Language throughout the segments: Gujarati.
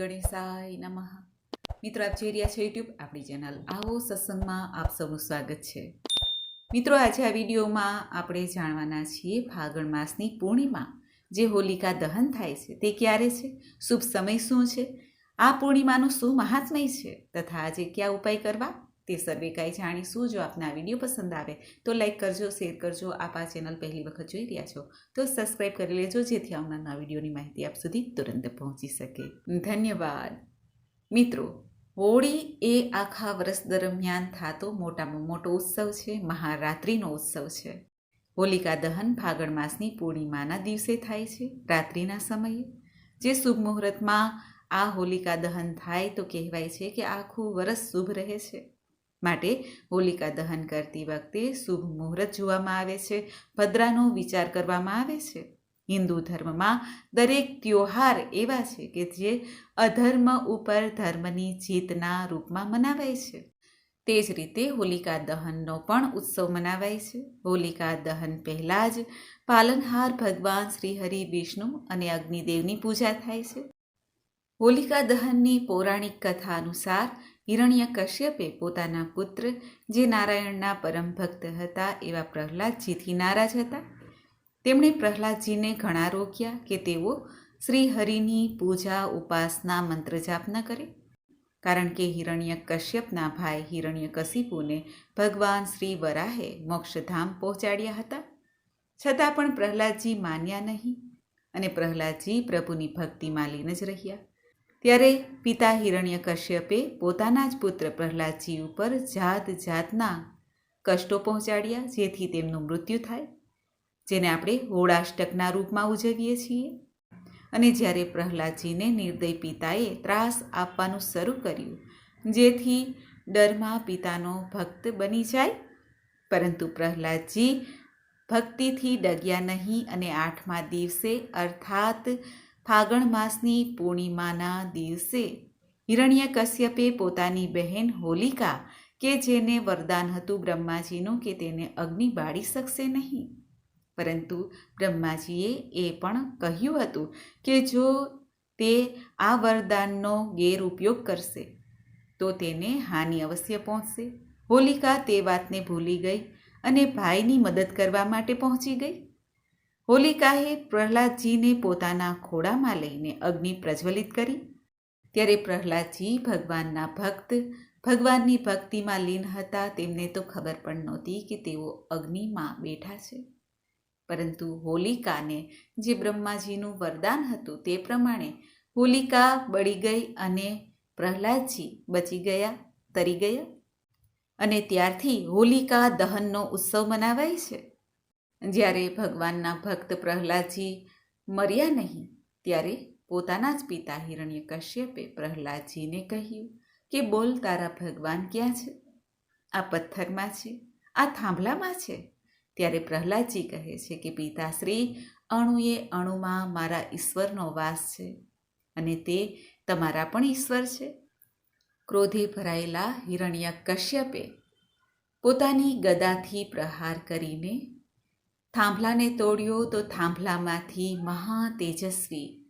ગણેશાય નમઃ. મિત્રો, આપ જોઈ રહ્યા છો યુટ્યુબ આપણી ચેનલ આવો સત્સંગમાં આપ સૌનું સ્વાગત છે. મિત્રો, આજે આ વિડીયોમાં આપણે જાણવાના છીએ ફાગણ માસની પૂર્ણિમા, જે હોલિકા દહન થાય છે, તે ક્યારે છે, શુભ સમય શું છે, આ પૂર્ણિમાનું શું મહાત્મય છે, તથા આજે કયા ઉપાય કરવા? તે સર્વે કાંઈ જાણીશું જો આપને આ વીડિયો પસંદ આવે, તો લાઈક કરજો શેર કરજો, આપ આ ચેનલ પહેલી વખત જોઈ રહ્યા છો, તો સબસ્ક્રાઈબ કરી લેજો, જેથી આવનારના વિડીયોની માહિતી આપ સુધી તુરંત પહોંચી શકે. ધન્યવાદ. મિત્રો, હોળી એ આખા વર્ષ દરમિયાન થતો મોટામાં મોટો ઉત્સવ છે, મહારાત્રિનો ઉત્સવ છે. હોલિકા દહન ફાગણ માસની પૂર્ણિમાના દિવસે થાય છે, રાત્રિના સમયે. જે શુભ મુહૂર્તમાં આ હોલિકા દહન થાય તો કહેવાય છે કે આખું વરસ શુભ રહે છે. માટે હોલિકા દહન કરતી વખતે શુભ મુહૂર્ત જોવામાં આવે છે. ભદ્રાનો વિચાર કરવામાં આવે છે. હિન્દુ ધર્મમાં દરેક ત્યોહાર એવા છે કે જે અધર્મ ઉપર ધર્મની જીતના રૂપમાં મનાવાય છે. તે જ રીતે હોલિકા દહનનો પણ ઉત્સવ મનાવાય છે. હોલિકા દહન પહેલાં જ પાલનહાર ભગવાન શ્રી હરિ વિષ્ણુ અને અગ્નિદેવની પૂજા થાય છે. હોલિકા દહનની પૌરાણિક કથા અનુસાર હિરણ્ય કશ્યપે પોતાના પુત્ર, જે નારાયણના પરમ ભક્ત હતા, એવા પ્રહલાદજીથી નારાજ હતા. તેમણે પ્રહલાદજીને ઘણા રોક્યા કે તેઓ શ્રી હરિની પૂજા, ઉપાસના મંત્ર જાપ ન કરે. કારણ કે હિરણ્ય કશ્યપના ભાઈ હિરણ્ય કશિપુને ભગવાન શ્રી વરાહે મોક્ષધામ પહોંચાડ્યા હતા. છતાં પણ પ્રહલાદજી માન્યા નહીં અને પ્રહલાદજી પ્રભુની ભક્તિમાં લીન જ રહ્યા. ત્યારે પિતા હિરણ્ય કશ્યપે પોતાના જ પુત્ર પ્રહલાદજી ઉપર જાત જાતના કષ્ટો પહોંચાડ્યા, જેથી તેમનું મૃત્યુ થાય, જેને આપણે હોળાષ્ટકના રૂપમાં ઉજવીએ છીએ. અને જ્યારે પ્રહલાદજીને નિર્દય પિતાએ ત્રાસ આપવાનું શરૂ કર્યું, જેથી ડરમાં પિતાનો ભક્ત બની જાય, પરંતુ પ્રહલાદજી ભક્તિથી ડગ્યા નહીં અને આઠમા દિવસે અર્થાત ફાગણ માસની પૂર્ણિમાના દિવસે હિરણ્યકશ્યપે પોતાની બહેન હોલિકા કે જેને વરદાન હતું બ્રહ્માજીનું કે તેને અગ્નિ બાળી શકશે નહીં. પરંતુ બ્રહ્માજીએ એ પણ કહ્યું હતું કે જો તે આ વરદાનનો ગેરઉપયોગ કરશે, તો તેને હાનિ અવશ્ય પહોંચશે. હોલિકા તે વાતને ભૂલી ગઈ અને ભાઈની મદદ કરવા માટે પહોંચી ગઈ. હોલિકાએ પ્રહલાદજીને પોતાના ખોળામાં લઈને અગ્નિ પ્રજ્વલિત કરી. ત્યારે પ્રહલાદજી ભગવાનના ભક્ત, ભગવાનની ભક્તિમાં લીન હતા, તેમને તો ખબર પણ નહોતી કે તેઓ અગ્નિમાં બેઠા છે. પરંતુ હોલિકાને જે બ્રહ્માજીનું વરદાન હતું તે પ્રમાણે હોલિકા બળી ગઈ અને પ્રહલાદજી બચી ગયા, તરી ગયા. અને ત્યારથી હોલિકા દહનનો ઉત્સવ મનાવાય છે. જ્યારે ભગવાનના ભક્ત પ્રહલાદજી મર્યા નહીં, ત્યારે પોતાના જ પિતા હિરણ્ય કશ્યપે પ્રહલાદજીને કહ્યું કે, બોલ, તારા ભગવાન ક્યાં છે? આ પથ્થરમાં છે? આ થાંભલામાં છે? ત્યારે પ્રહલાદજી કહે છે કે, પિતાશ્રી, અણુએ અણુમાં મારા ઈશ્વરનો વાસ છે અને તે તમારા પણ ઈશ્વર છે. ક્રોધે ભરાયેલા હિરણ્ય કશ્યપે પોતાની ગદાથી પ્રહાર કરીને થાંભલાને તોડ્યો તો થાંભલામાંથી મહા તેજસ્વી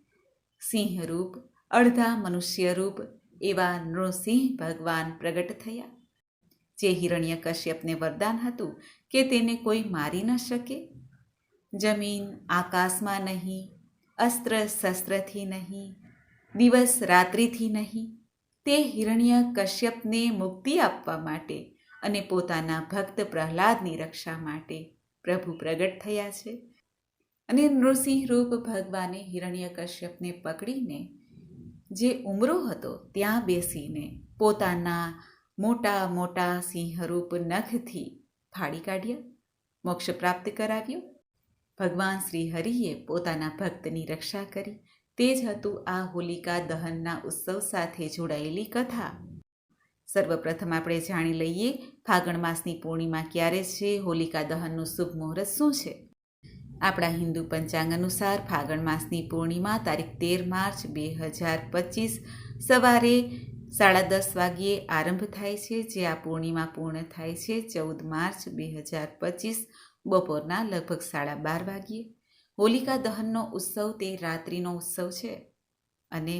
સિંહરૂપ, અડધા મનુષ્યરૂપ એવા નૃસિંહ ભગવાન પ્રગટ થયા. જે હિરણ્ય કશ્યપને વરદાન હતું કે તેને કોઈ મારી ન શકે. જમીન આકાશમાં નહીં, અસ્ત્ર શસ્ત્રથી નહીં, દિવસ રાત્રિથી નહીં, તે હિરણ્ય કશ્યપને મુક્તિ આપવા માટે અને પોતાના ભક્ત પ્રહલાદની રક્ષા માટે પ્રભુ પ્રગટ થયા છે. અને નૃસિંહ રૂપ ભગવાને હિરણ્ય કશ્યપને પકડીને જે ઉમરો હતો ત્યાં બેસીને પોતાના મોટા મોટા સિંહરૂપ નખથી ફાડી કાઢ્યા, મોક્ષ પ્રાપ્ત કરાવ્યો. ભગવાન શ્રી હરિએ પોતાના ભક્તની રક્ષા કરી. તે જ હતું આ હોલિકા દહનના ઉત્સવ સાથે જોડાયેલી કથા. સર્વપ્રથમ આપણે જાણી લઈએ ફાગણ માસની પૂર્ણિમા ક્યારે છે, હોલિકા દહનનું શુભ મુહૂર્ત શું છે? આપણા હિન્દુ પંચાંગ અનુસાર ફાગણ માસની પૂર્ણિમા તારીખ તેર માર્ચ બે હજાર પચીસ સવારે સાડા દસ વાગ્યે આરંભ થાય છે, જે આ પૂર્ણિમા પૂર્ણ થાય છે ચૌદ માર્ચ બે હજાર પચીસ બપોરના લગભગ સાડા બાર વાગ્યે. હોલિકા દહનનો ઉત્સવ તે રાત્રિનો ઉત્સવ છે અને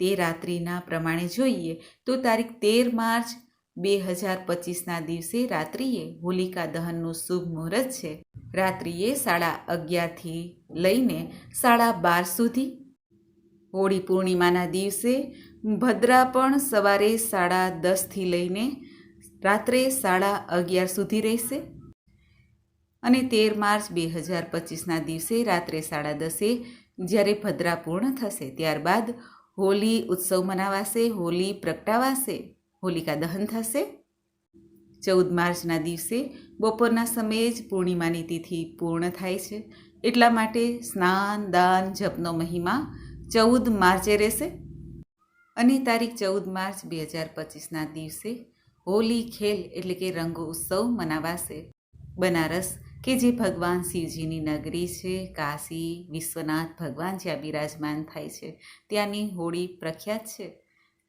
તે રાત્રિના પ્રમાણે જોઈએ તો તારીખ તેર માર્ચ બે હજાર પચીસના દિવસે રાત્રિએ હોલિકા દહનનું શુભ મુહૂર્ત છે. રાત્રિએ સાડા અગિયારથી લઈને સાડા બાર સુધી. હોળી પૂર્ણિમાના દિવસે ભદ્રા પણ સવારે સાડા દસથી લઈને રાત્રે સાડા અગિયાર સુધી રહેશે. અને તેર માર્ચ બે હજાર પચીસના દિવસે રાત્રે સાડા દસે જ્યારે ભદ્રા પૂર્ણ થશે, ત્યારબાદ હોલી ઉત્સવ મનાવાશે, હોલી પ્રગટાવાશે, હોલિકા દહન થશે. ચૌદ માર્ચના દિવસે બપોરના સમયે જ પૂર્ણિમાની તિથિ પૂર્ણ થાય છે. એટલા માટે સ્નાન, દાન, જપનો મહિમા ચૌદ માર્ચે રહેશે. અને તારીખ ચૌદ માર્ચ બે હજાર પચીસના દિવસે હોલી ખેલ એટલે કે રંગો ઉત્સવ મનાવાશે. બનારસ કે જે ભગવાન શિવજીની નગરી છે, કાશી, વિશ્વનાથ ભગવાન જ્યાં બિરાજમાન થાય છે, ત્યાંની હોળી પ્રખ્યાત છે.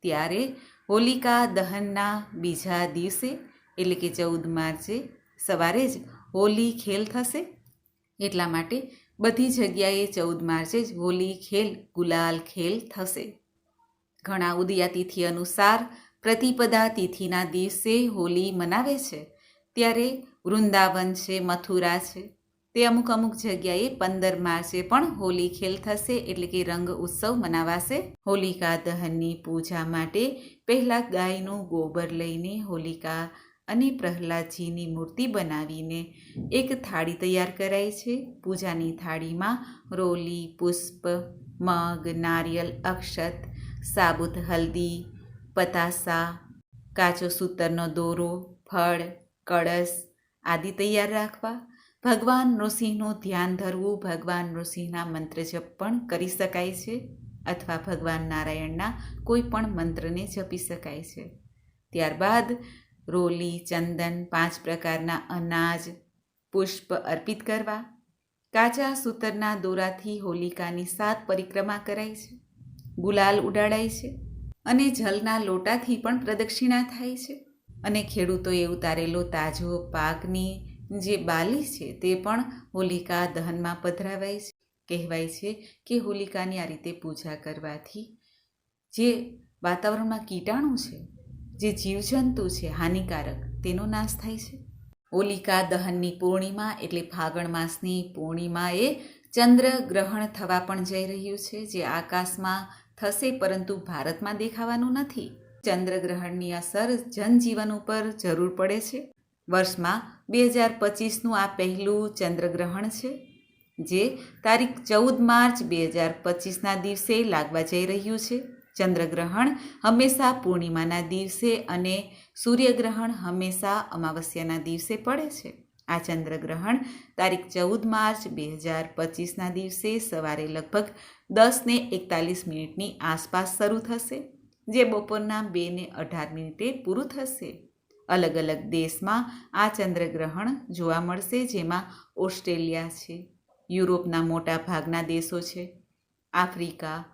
ત્યારે હોલિકા દહનના બીજા દિવસે, એટલે કે ચૌદ માર્ચે, સવારે જ હોલી ખેલ થશે. એટલા માટે બધી જગ્યાએ ચૌદ માર્ચે જ હોલી ખેલ, ગુલાલ ખેલ થશે. ઘણા ઉદયા તિથિ અનુસાર પ્રતિપદા તિથિના દિવસે હોલી મનાવે છે. ત્યારે વૃંદાવન છે, મથુરા છે, તે અમુક અમુક જગ્યાએ પંદર માર્ચે પણ હોલી ખેલ થશે, એટલે કે રંગ ઉત્સવ મનાવાશે. હોલિકા દહનની પૂજા માટે પહેલાં ગાયનું ગોબર લઈને હોલિકા અને પ્રહલાદજીની મૂર્તિ બનાવીને એક થાળી તૈયાર કરાય છે. પૂજાની થાળીમાં રોલી, પુષ્પ, મગ, નારિયેલ, અક્ષત, સાબુત, હલ્દી, પતાસા, કાચો સૂતરનો દોરો, ફળ, કળશ આદિ તૈયાર રાખવા. ભગવાન નૃસિંહનું ધ્યાન ધરવું, ભગવાન નૃસિંહના મંત્ર જપ પણ કરી શકાય છે અથવા ભગવાન નારાયણના કોઈ પણ મંત્રને જપી શકાય છે. ત્યારબાદ રોલી, ચંદન, પાંચ પ્રકારના અનાજ, પુષ્પ અર્પિત કરવા. કાચા સૂતરના દોરાથી હોલિકાની સાત પરિક્રમા કરાય છે. ગુલાલ ઉડાડાય છે અને જલના લોટાથી પણ પ્રદક્ષિણા થાય છે. અને ખેડૂતોએ ઉતારેલો તાજો પાકની જે બાલી છે તે પણ હોલિકા દહનમાં પધરાવાય છે. કહેવાય છે કે હોલિકાની આ રીતે પૂજા કરવાથી જે વાતાવરણમાં કીટાણુ છે, જે જીવજંતુ છે, હાનિકારક, તેનો નાશ થાય છે. હોલિકા દહનની પૂર્ણિમા એટલે ફાગણ માસની પૂર્ણિમાએ ચંદ્ર ગ્રહણ થવા પણ જઈ રહ્યું છે, જે આકાશમાં થશે પરંતુ ભારતમાં દેખાવાનું નથી. ચંદ્રગ્રહણની અસર જનજીવન ઉપર જરૂર પડે છે. વર્ષમાં બે હજાર પચીસનું આ પહેલું ચંદ્રગ્રહણ છે, જે તારીખ ચૌદ માર્ચ બે હજાર પચીસના દિવસે લાગવા જઈ રહ્યું છે. ચંદ્રગ્રહણ હંમેશા પૂર્ણિમાના દિવસે અને સૂર્યગ્રહણ હંમેશા અમાવસ્યાના દિવસે પડે છે. આ ચંદ્રગ્રહણ તારીખ ચૌદ માર્ચ બે હજાર પચીસના દિવસે સવારે લગભગ દસને એકતાલીસ મિનિટની આસપાસ શરૂ થશે. જે બપોરના બે ને અઢાર મિનિટે પૂરું થશે. અલગ અલગ દેશમાં આ ચંદ્રગ્રહણ જોવા મળશે, જેમાં ઓસ્ટ્રેલિયા છે, યુરોપના મોટા ભાગના દેશો છે, આફ્રિકા,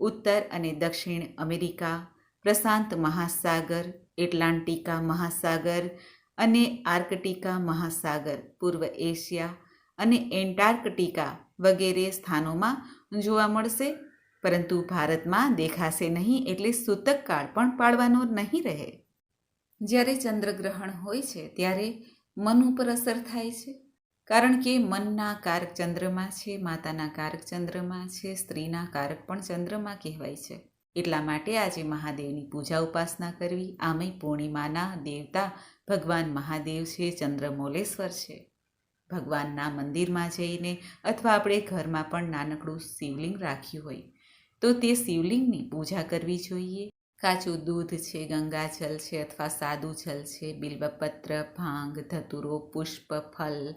ઉત્તર અને દક્ષિણ અમેરિકા, પ્રશાંત મહાસાગર, એટલાન્ટિકા મહાસાગર અને આર્કટિકા મહાસાગર, પૂર્વ એશિયા અને એન્ટાર્કટિકા વગેરે સ્થાનોમાં જોવા મળશે. પરંતુ ભારતમાં દેખાશે નહીં એટલે સૂતક કાળ પણ પાડવાનો નહીં રહે. જ્યારે ચંદ્રગ્રહણ હોય છે, ત્યારે મન ઉપર અસર થાય છે. કારણ કે મનના કારક ચંદ્રમાં છે, માતાના કારક ચંદ્રમાં છે, સ્ત્રીના કારક પણ ચંદ્રમાં કહેવાય છે. એટલા માટે આજે મહાદેવની પૂજા ઉપાસના કરવી આમય પૂર્ણિમાના દેવતા ભગવાન મહાદેવ છે, ચંદ્રમોલેશ્વર છે. ભગવાનના મંદિરમાં જઈને અથવા આપણે ઘરમાં પણ નાનકડું શિવલિંગ રાખ્યું હોય તો તે શિવલિંગની પૂજા કરવી જોઈએ. કાચું દૂધ છે ગંગાજલ છે અથવા સાદું જલ છે, બિલ્વપત્ર, ભાંગ, ધતુરો, પુષ્પ, ફલ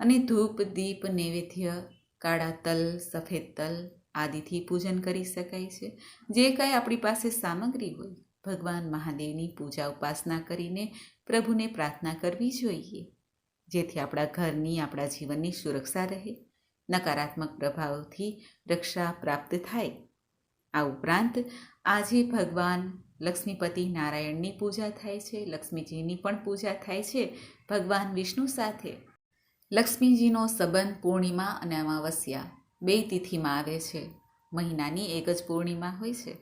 અને ધૂપ, દીપ, નૈવેદ્ય, કાળા તલ, સફેદ તલ આદિથી પૂજન કરી શકાય છે. જે કાંઈ આપણી પાસે સામગ્રી હોય, ભગવાન મહાદેવની પૂજા ઉપાસના કરીને પ્રભુને પ્રાર્થના કરવી જોઈએ. જેથી આપણા ઘરની, આપણા જીવનની સુરક્ષા રહે. નકારાત્મક પ્રભાવથી રક્ષા પ્રાપ્ત થાય. આ ઉપરાંત આજે ભગવાન લક્ષ્મીપતિ નારાયણની પૂજા થાય છે, લક્ષ્મીજીની પણ પૂજા થાય છે, ભગવાન વિષ્ણુ સાથે. લક્ષ્મીજીનો સંબંધ પૂર્ણિમા અને અમાવસ્યા બે તિથિમાં આવે છે. મહિનાની એક જ પૂર્ણિમા હોય છે.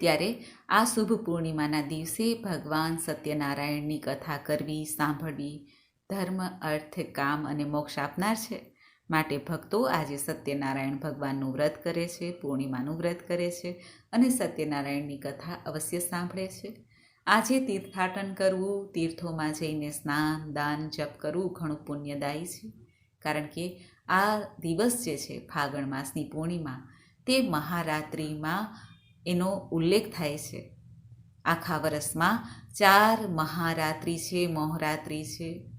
ત્યારે આ શુભ પૂર્ણિમાના દિવસે ભગવાન સત્યનારાયણની કથા કરવી, સાંભળવી, ધર્મ, અર્થ, કામ અને મોક્ષ આપનાર છે. માટે ભક્તો આજે સત્યનારાયણ ભગવાનનું વ્રત કરે છે, પૂર્ણિમાનું વ્રત કરે છે અને સત્યનારાયણની કથા અવશ્ય સાંભળે છે. આજે તીર્થાટન કરવું, તીર્થોમાં જઈને સ્નાન, દાન, જપ કરવું ઘણું પુણ્યદાયી છે. કારણ કે આ દિવસ જે છે, ફાગણ માસની પૂર્ણિમા, તે મહારાત્રિમાં એનો ઉલ્લેખ થાય છે. આખા વર્ષમાં ચાર મહારાત્રિ છે, મોહરાત્રિ છે,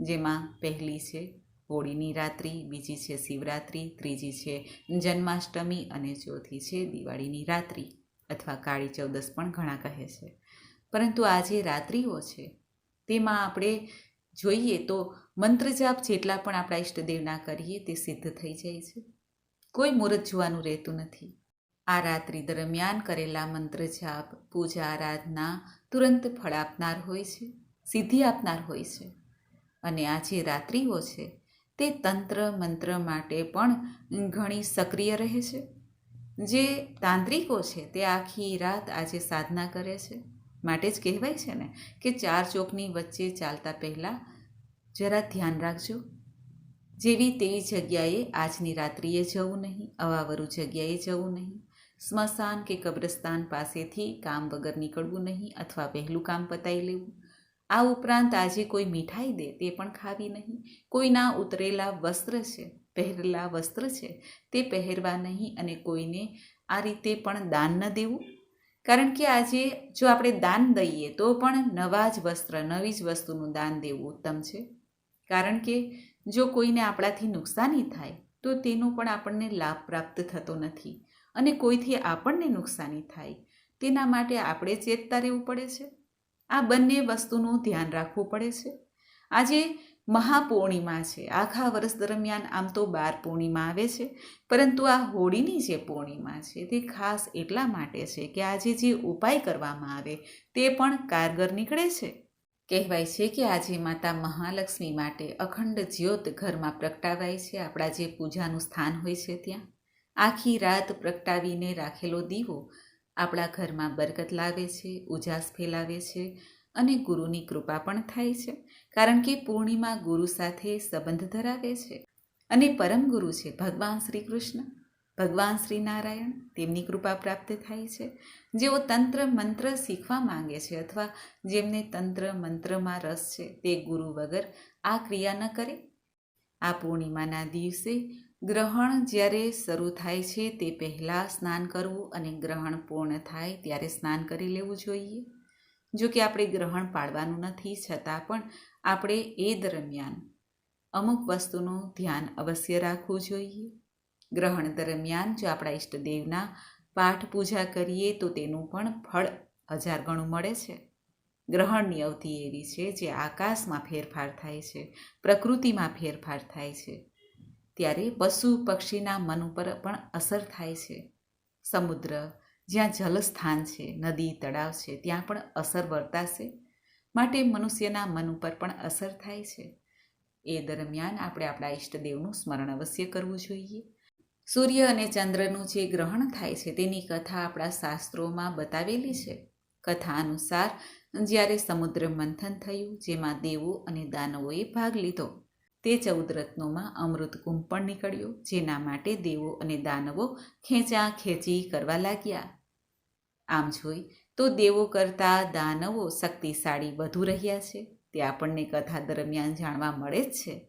જેમાં પહેલી છે હોળીની રાત્રિ, બીજી છે શિવરાત્રિ, ત્રીજી છે જન્માષ્ટમી અને ચોથી છે દિવાળીની રાત્રિ, અથવા કાળી ચૌદસ પણ ઘણા કહે છે. પરંતુ આ જે રાત્રિઓ છે, તેમાં આપણે જોઈએ તો મંત્ર જાપ જેટલા પણ આપણા ઈષ્ટદેવના કરીએ તે સિદ્ધ થઈ જાય છે. કોઈ મુહૂર્ત જોવાનું રહેતું નથી. આ રાત્રિ દરમિયાન કરેલા મંત્ર જાપ પૂજા આરાધના તુરંત ફળ આપનાર હોય છે, સિદ્ધિ આપનાર હોય છે. અને આ જે રાત્રિઓ છે તે તંત્ર મંત્ર માટે પણ ઘણી સક્રિય રહે છે. જે તાંત્રિકો છે તે આખી રાત આજે સાધના કરે છે. માટે જ કહેવાય છે ને કે ચાર ચોકની વચ્ચે ચાલતા પહેલાં જરા ધ્યાન રાખજો. જેવી તેવી જગ્યાએ આજની રાત્રિએ જવું નહીં, અવાવરું જગ્યાએ જવું નહીં. સ્મશાન કે કબ્રસ્તાન પાસેથી કામ વગર નીકળવું નહીં અથવા પહેલું કામ પતાવી લેવું. આ ઉપરાંત આજે કોઈ મીઠાઈ દે તે પણ ખાવી નહીં. કોઈના ઉતરેલા વસ્ત્ર છે, પહેરેલા વસ્ત્ર છે, તે પહેરવા નહીં અને કોઈને આ રીતે પણ દાન ન દેવું. કારણ કે આજે જો આપણે દાન દઈએ તો પણ નવા જ વસ્ત્ર, નવી જ વસ્તુનું દાન દેવું ઉત્તમ છે. કારણ કે જો કોઈને આપણાથી નુકસાની થાય, તો તેનો પણ આપણને લાભ પ્રાપ્ત થતો નથી અને કોઈથી આપણને નુકસાની થાય, તેના માટે આપણે ચેતતા રહેવું પડે છે. આ બંને વસ્તુનું ધ્યાન રાખવું પડે છે. આજે મહાપૂર્ણિમા છે. આખા વર્ષ દરમિયાન આમ તો બાર પૂર્ણિમા આવે છે, પરંતુ આ હોળીની જે પૂર્ણિમા છે તે ખાસ એટલા માટે છે કે આજે જે ઉપાય કરવામાં આવે તે પણ કારગર નીકળે છે. કહેવાય છે કે આજે માતા મહાલક્ષ્મી માટે અખંડ જ્યોત ઘરમાં પ્રગટાવાય છે. આપણા જે પૂજાનું સ્થાન હોય છે ત્યાં. આખી રાત પ્રગટાવીને રાખેલો દીવો આપણા ઘરમાં બરકત લાવે છે, ઉજાસ ફેલાવે છે અને ગુરુની કૃપા પણ થાય છે. કારણ કે પૂર્ણિમા ગુરુ સાથે સંબંધ ધરાવે છે અને પરમ ગુરુ છે ભગવાન શ્રી કૃષ્ણ. ભગવાન શ્રી નારાયણ તેમની કૃપા પ્રાપ્ત થાય છે. જેઓ તંત્ર મંત્ર શીખવા માંગે છે અથવા જેમને તંત્ર મંત્રમાં રસ છે તે ગુરુ વગર આ ક્રિયા ન કરે. આ પૂર્ણિમાના દિવસે ગ્રહણ જ્યારે શરૂ થાય છે તે પહેલાં સ્નાન કરવું અને ગ્રહણ પૂર્ણ થાય ત્યારે સ્નાન કરી લેવું જોઈએ. જો કે આપણે ગ્રહણ પાડવાનું નથી, છતાં પણ આપણે એ દરમિયાન અમુક વસ્તુનું ધ્યાન અવશ્ય રાખવું જોઈએ. ગ્રહણ દરમિયાન જો આપણા ઈષ્ટદેવના પાઠ પૂજા કરીએ તો તેનું પણ ફળ હજાર ગણું મળે છે. ગ્રહણની અવધિ એવી છે જે આકાશમાં ફેરફાર થાય છે, પ્રકૃતિમાં ફેરફાર થાય છે. ત્યારે પશુ પક્ષીના મન ઉપર પણ અસર થાય છે. સમુદ્ર, જ્યાં જલસ્થાન છે, નદી, તળાવ છે, ત્યાં પણ અસર વર્તાશે. માટે મનુષ્યના મન ઉપર પણ અસર થાય છે. એ દરમિયાન આપણે આપણા ઈષ્ટદેવનું સ્મરણ અવશ્ય કરવું જોઈએ. સૂર્ય અને ચંદ્રનું જે ગ્રહણ થાય છે, તેની કથા આપણા શાસ્ત્રોમાં બતાવેલી છે. કથા અનુસાર, જ્યારે સમુદ્ર મંથન થયું, જેમાં દેવો અને દાનવોએ ભાગ લીધો તે ચૌદ રત્નોમાં અમૃત કુંભ પણ નીકળ્યો, જેના માટે દેવો અને દાનવો ખેંચા ખેંચી કરવા લાગ્યા. આમ જોઈ તો દેવો કરતાં દાનવો શક્તિશાળી વધુ રહ્યા છે. તે આપણને કથા દરમિયાન જાણવા મળે જ છે.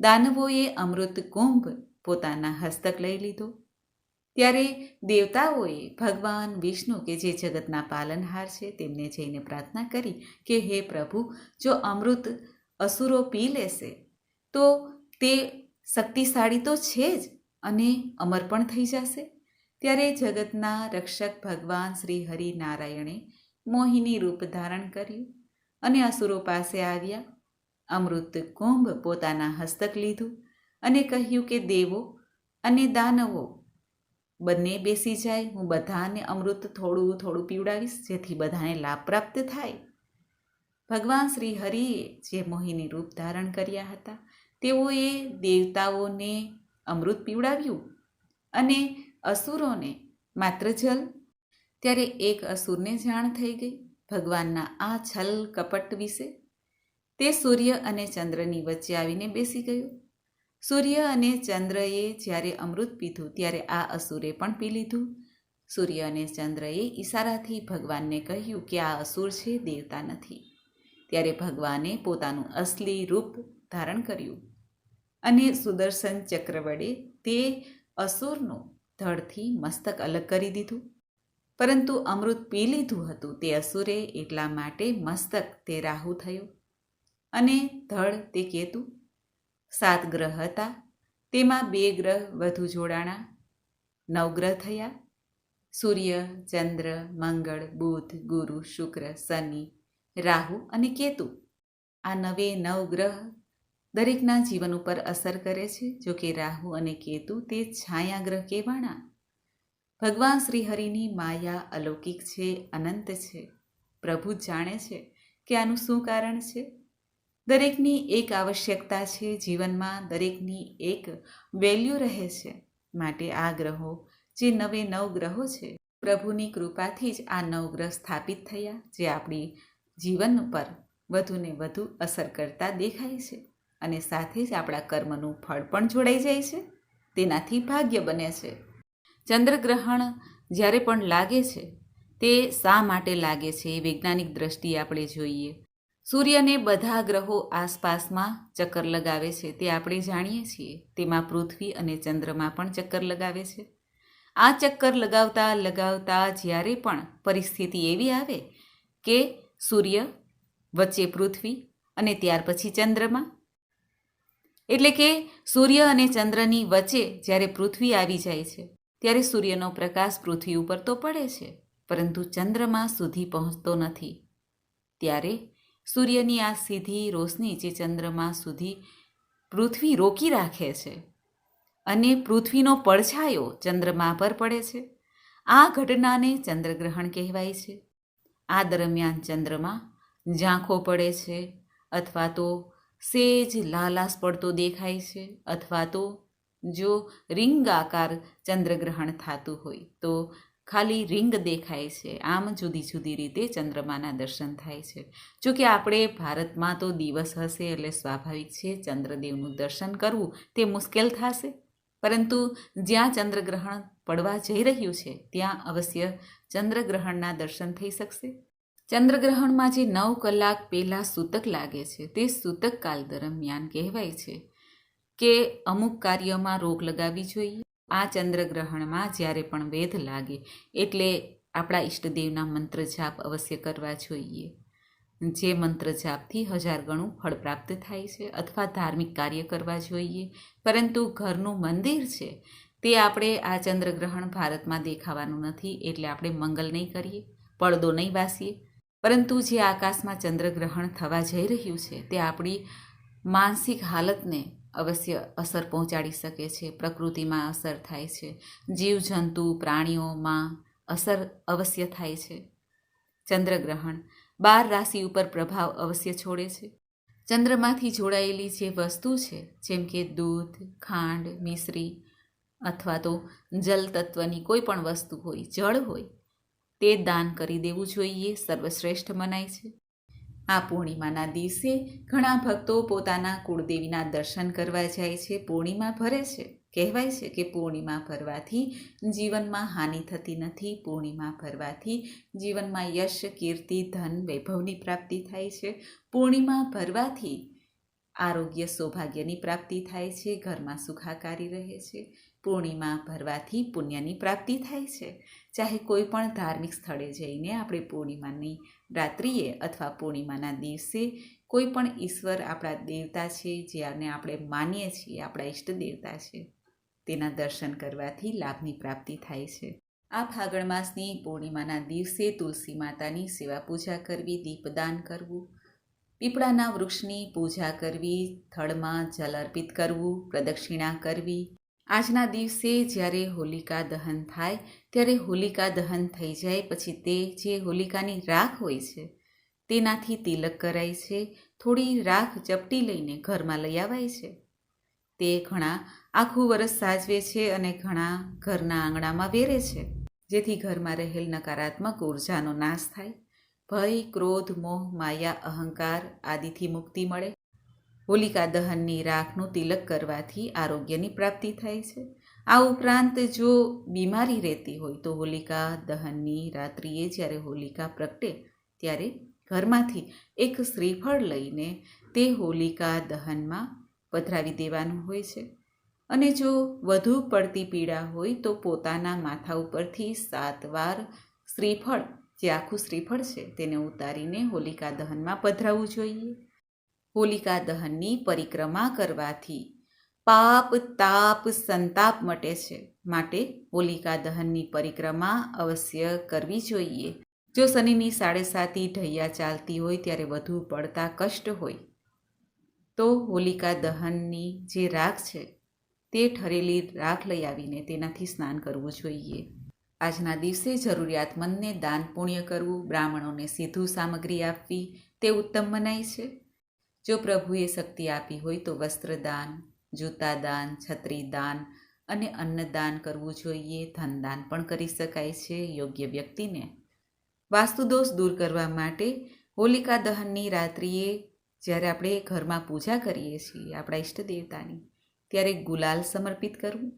દાનવોએ અમૃત કુંભ પોતાના હસ્તક લઈ લીધો. ત્યારે દેવતાઓએ ભગવાન વિષ્ણુ કે જે જગતના પાલનહાર છે તેમને જઈને પ્રાર્થના કરી કે, હે પ્રભુ, જો અમૃત અસુરો પી લેશે તો તે શક્તિશાળી તો છે જ અને અમર પણ થઈ જશે. ત્યારે જગતના રક્ષક ભગવાન શ્રી હરિનારાયણે મોહિની રૂપ ધારણ કર્યું અને અસુરો પાસે આવ્યા. અમૃત કુંભ પોતાના હસ્તક લીધું અને કહ્યું કે, દેવો અને દાનવો, બંને બેસી જાય. હું બધાને અમૃત થોડું થોડું પીવડાવીશ જેથી બધાને લાભ પ્રાપ્ત થાય. ભગવાન શ્રી હરિએ જે મોહિની રૂપ ધારણ કર્યા હતા, તેઓએ દેવતાઓને અમૃત પીવડાવ્યું અને અસુરોને માત્ર જલ. ત્યારે એક અસુરને જાણ થઈ ગઈ ભગવાનના આ છલ કપટ વિશે. તે સૂર્ય અને ચંદ્રની વચ્ચે આવીને બેસી ગયો. સૂર્ય અને ચંદ્રએ જ્યારે અમૃત પીધું ત્યારે આ અસુરે પણ પી લીધું. સૂર્ય અને ચંદ્રએ ઈશારાથી ભગવાનને કહ્યું કે આ અસુર છે, દેવતા નથી. ત્યારે ભગવાને પોતાનું અસલી રૂપ ધારણ કર્યું અને સુદર્શન ચક્ર વડે તે અસુરનું ધડથી મસ્તક અલગ કરી દીધું. પરંતુ અમૃત પી લીધું હતું તે અસુરે એટલા માટે મસ્તક તે રાહુ થયું અને ધડ તે કેતુ. સાત ગ્રહ હતા, તેમાં બે ગ્રહ વધુ જોડાણા નવગ્રહ થયા. સૂર્ય, ચંદ્ર, મંગળ, બુધ, ગુરુ, શુક્ર, શનિ રાહુ અને કેતુ. આ નવે નવ ગ્રહ દરેકના જીવન ઉપર અસર કરે છે, જો કે રાહુ અને કેતુ તે છાયા ગ્રહ કહેવાણા ભગવાન શ્રીહરિની માયા અલૌકિક છે, અનંત છે. પ્રભુ જાણે છે કે આનું શું કારણ છે? દરેકની એક આવશ્યકતા છે, જીવનમાં દરેકની એક વેલ્યુ રહે છે. માટે આ ગ્રહો જે નવે નવ ગ્રહો છે, પ્રભુની કૃપાથી જ આ નવ ગ્રહ સ્થાપિત થયા, જે આપણી જીવન પર વધુને વધુ અસર કરતા દેખાય છે અને સાથે જ આપણા કર્મનું ફળ પણ જોડાઈ જાય છે, તેનાથી ભાગ્ય બને છે. ચંદ્રગ્રહણ જ્યારે પણ લાગે છે, તે શા માટે લાગે છે એ વૈજ્ઞાનિક દ્રષ્ટિએ આપણે જોઈએ. સૂર્યને બધા ગ્રહો આસપાસમાં ચક્કર લગાવે છે તે આપણે જાણીએ છીએ. તેમાં પૃથ્વી અને ચંદ્રમાં પણ ચક્કર લગાવે છે. આ ચક્કર લગાવતા લગાવતા જ્યારે પણ પરિસ્થિતિ એવી આવે કે સૂર્ય, વચ્ચે પૃથ્વી અને ત્યાર પછી ચંદ્રમાં. એટલે કે સૂર્ય અને ચંદ્રની વચ્ચે જ્યારે પૃથ્વી આવી જાય છે, ત્યારે સૂર્યનો પ્રકાશ પૃથ્વી ઉપર તો પડે છે, પરંતુ ચંદ્રમાં સુધી પહોંચતો નથી. ત્યારે સૂર્યની આ સીધી રોશની જે ચંદ્રમાં સુધી પૃથ્વી રોકી રાખે છે અને પૃથ્વીનો પડછાયો ચંદ્રમા પર પડે છે, આ ઘટનાને ચંદ્રગ્રહણ કહેવાય છે. આ દરમિયાન ચંદ્રમાં ઝાંખો પડે છે અથવા તો સેજ લાલાસ પડતો દેખાય છે અથવા તો જો રિંગ આકાર ચંદ્રગ્રહણ થતું હોય તો ખાલી રિંગ દેખાય છે. આમ જુદી જુદી રીતે ચંદ્રમાના દર્શન થાય છે. જો કે આપણે ભારતમાં તો દિવસ હશે એટલે સ્વાભાવિક છે ચંદ્રદેવનું દર્શન કરવું તે મુશ્કેલ થશે. પરંતુ જ્યાં ચંદ્રગ્રહણ પડવા જઈ રહ્યું છે, ત્યાં અવશ્ય ચંદ્રગ્રહણના દર્શન થઈ શકશે. ચંદ્રગ્રહણમાં જે નવ કલાક પહેલાં સૂતક લાગે છે, તે સૂતક કાલ દરમિયાન કહેવાય છે કે અમુક કાર્યમાં રોક લગાવવી જોઈએ. આ ચંદ્રગ્રહણમાં જ્યારે પણ વેધ લાગે, એટલે આપણા ઈષ્ટદેવના મંત્ર જાપ અવશ્ય કરવા જોઈએ. જે મંત્ર જાપથી હજાર ગણું ફળ પ્રાપ્ત થાય છે, અથવા ધાર્મિક કાર્ય કરવા જોઈએ. પરંતુ ઘરનું મંદિર છે તે આપણે આ ચંદ્રગ્રહણ ભારતમાં દેખાવાનું નથી એટલે આપણે મંગલ નહીં કરીએ, પડદો નહીં વાસીએ પરંતુ જે આકાશમાં ચંદ્રગ્રહણ થવા જઈ રહ્યું છે, તે આપણી માનસિક હાલતને અવશ્ય અસર પહોંચાડી શકે છે, પ્રકૃતિમાં અસર થાય છે, જીવજંતુ, પ્રાણીઓમાં અસર અવશ્ય થાય છે. ચંદ્રગ્રહણ બાર રાશિ ઉપર પ્રભાવ અવશ્ય છોડે છે. ચંદ્રમાંથી જોડાયેલી જે વસ્તુ છે, જેમ કે દૂધ, ખાંડ, મિશ્રી અથવા તો જલ તત્વની કોઈ પણ વસ્તુ હોય, જળ હોય, તે દાન કરી દેવું જોઈએ, સર્વશ્રેષ્ઠ મનાય છે. આ પૂર્ણિમાના દિવસે ઘણા ભક્તો પોતાના કુળદેવીના દર્શન કરવા જાય છે. પૂર્ણિમા ભરે છે. કહેવાય છે કે પૂર્ણિમા ભરવાથી જીવનમાં હાનિ થતી નથી. પૂર્ણિમા ભરવાથી જીવનમાં યશ, કીર્તિ, ધન, વૈભવની પ્રાપ્તિ થાય છે. પૂર્ણિમા ભરવાથી આરોગ્ય સૌભાગ્યની પ્રાપ્તિ થાય છે, ઘરમાં સુખાકારી રહે છે, પૂર્ણિમા ભરવાથી પુણ્યની પ્રાપ્તિ થાય છે. ચાહે કોઈ પણ ધાર્મિક સ્થળે જઈને આપણે પૂર્ણિમાની રાત્રિએ અથવા પૂર્ણિમાના દિવસે કોઈ પણ ઈશ્વર આપણા દેવતા છે, જેને આપણે માનીએ છીએ, આપણા ઈષ્ટ દેવતા છે, તેના દર્શન કરવાથી લાભની પ્રાપ્તિ થાય છે. આ ફાગણ માસની પૂર્ણિમાના દિવસે તુલસી માતાની સેવા પૂજા કરવી, દીપદાન કરવું પીપળાના વૃક્ષની પૂજા કરવી, થળમાં જલ અર્પિત કરવું, પ્રદક્ષિણા કરવી. આજના દિવસે જ્યારે હોલિકા દહન થાય, ત્યારે હોલિકા દહન થઈ જાય પછી તે જે હોલિકાની રાખ હોય છે, તેનાથી તિલક કરાય છે, થોડી રાખ ચપટી લઈને ઘરમાં લઈ આવાય છે. તે ઘણા આખું વરસ સાજવે છે અને ઘણા ઘરના આંગણામાં વેરે છે, જેથી ઘરમાં રહેલ નકારાત્મક ઉર્જાનો નાશ થાય. ભય, ક્રોધ, મોહ, માયા, અહંકાર આદિથી મુક્તિ મળે. હોલિકા દહનની રાખનું તિલક કરવાથી આરોગ્યની પ્રાપ્તિ થાય છે. આ ઉપરાંત જો બીમારી રહેતી હોય તો હોલિકા દહનની રાત્રિએ જ્યારે હોલિકા પ્રગટે ત્યારે ઘરમાંથી એક શ્રીફળ લઈને તે હોલિકા દહનમાં પધરાવી દેવાનું હોય છે. અને જો વધુ પડતી પીડા હોય તો પોતાના માથા ઉપરથી સાત વાર શ્રીફળ જે આખું શ્રીફળ છે તેને ઉતારીને હોલિકા દહનમાં પધરાવવું જોઈએ. હોલિકા દહનની પરિક્રમા કરવાથી પાપ, તાપ, સંતાપ મટે છે. માટે હોલિકા દહનની પરિક્રમા અવશ્ય કરવી જોઈએ. જો શનિની સાડે સાતી ઢૈયા ચાલતી હોય ત્યારે વધુ પડતા કષ્ટ હોય. તો હોલિકા દહનની જે રાખ છે તે ઠરેલી રાખ લઈ આવીને તેનાથી સ્નાન કરવું જોઈએ. આજના દિવસે જરૂરિયાતમંદને દાન પુણ્ય કરવું, બ્રાહ્મણોને સીધું સામગ્રી આપવી, તે ઉત્તમ મનાય છે. જો પ્રભુએ શક્તિ આપી હોય તો વસ્ત્રદાન જૂતા દાન, છત્રી દાન અને અન્નદાન કરવું જોઈએ. ધનદાન પણ કરી શકાય છે યોગ્ય વ્યક્તિને. વાસ્તુદોષ દૂર કરવા માટે હોલિકા દહનની રાત્રિએ જ્યારે આપણે ઘરમાં પૂજા કરીએ છીએ આપણા ઈષ્ટ દેવતાની ત્યારે ગુલાલ સમર્પિત કરવું.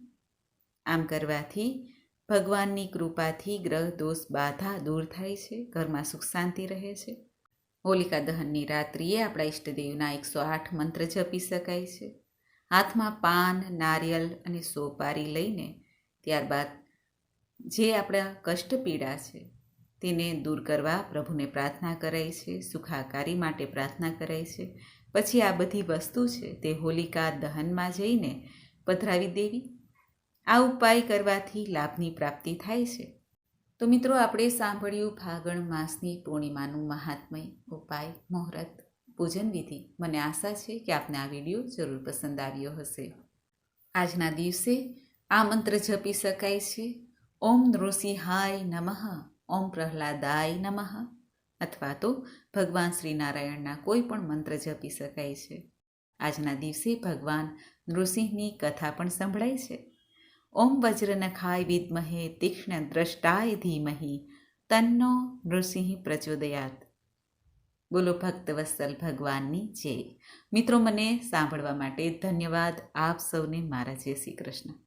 આમ કરવાથી ભગવાનની કૃપાથી ગ્રહ, દોષ, બાધા દૂર થાય છે, ઘરમાં સુખ, શાંતિ રહે છે. હોલિકા દહનની રાત્રિએ આપણા ઈષ્ટદેવના એકસો આઠ મંત્ર જપી શકાય છે. હાથમાં પાન, નારિયેલ અને સોપારી લઈને ત્યારબાદ જે આપણા કષ્ટ પીડા છે, તેને દૂર કરવા પ્રભુને પ્રાર્થના કરાય છે, સુખાકારી માટે પ્રાર્થના કરાય છે. પછી આ બધી વસ્તુ છે તે હોલિકા દહનમાં જઈને પધરાવી દેવી. આ ઉપાય કરવાથી લાભની પ્રાપ્તિ થાય છે. તો મિત્રો, આપણે સાંભળ્યું ફાગણ માસની પૂર્ણિમાનું મહાત્મય ઉપાય, મુહૂર્ત, પૂજન વિધિ. મને આશા છે કે આપને આ વીડિયો જરૂર પસંદ આવ્યો હશે. આજના દિવસે આ મંત્ર જપી શકાય છે. ઓમ નૃસિંહાય નમઃ, ઓમ પ્રહલાદાય નમઃ. અથવા તો ભગવાન શ્રી નારાયણના કોઈ પણ મંત્ર જપી શકાય છે. આજના દિવસે ભગવાન નૃસિંહની કથા પણ સંભળાય છે. ઓમ વજ્રનખાય વિદ્મહે તીક્ષ્ણ દ્રષ્ટાય ધીમહી, તન્નો નૃસિંહ પ્રચોદયાત. બોલો ભક્ત વત્સલ ભગવાનની જય. મિત્રો, મને સાંભળવા માટે ધન્યવાદ. આપ સૌને મારા જય શ્રી કૃષ્ણ.